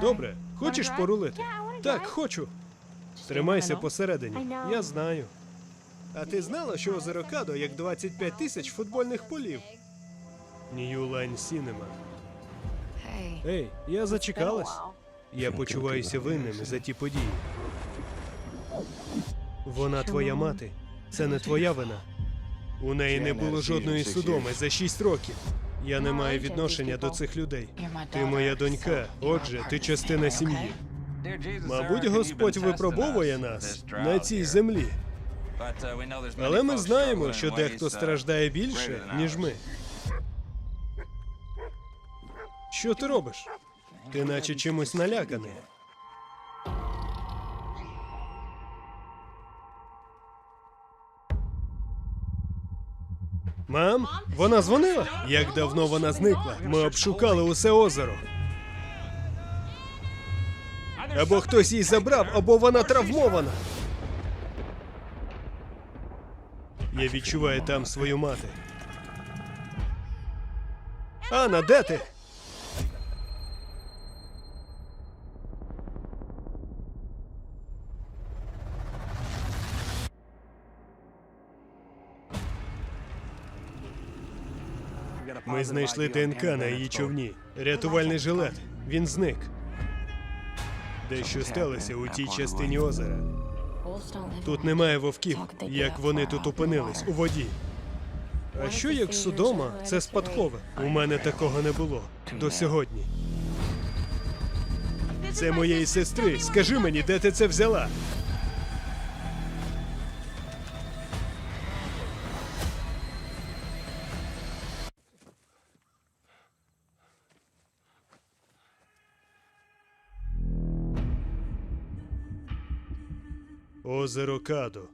Добре, хочеш порулити? Так, хочу. Тримайся посередині. Я знаю. А ти знала, що озеро Кадо як 25 тисяч футбольних полів? Нью Лайн Сінема. Ей, я зачекалась. Я почуваюся винним за ті події. Вона твоя мати. Це не твоя вина. У неї не було жодної судоми за шість років. Я не маю відношення до цих людей. Ти моя донька, отже, ти частина сім'ї. Мабуть, Господь випробовує нас на цій землі. Але ми знаємо, що дехто страждає більше, ніж ми. Що ти робиш? Ти наче чимось наляканий. Мам, вона дзвонила? Як давно вона зникла? Ми обшукали усе озеро. Або хтось її забрав, або вона травмована. Я відчуваю там свою мати. Анна, де ти? Ми знайшли ДНК на її човні. Рятувальний жилет. Він зник. Дещо сталося у тій частині озера. Тут немає вовків, як вони тут опинились у воді. А що як судома це спадкове? У мене такого не було до сьогодні. Це моєї сестри. Скажи мені, де ти це взяла? Озеро Кадо.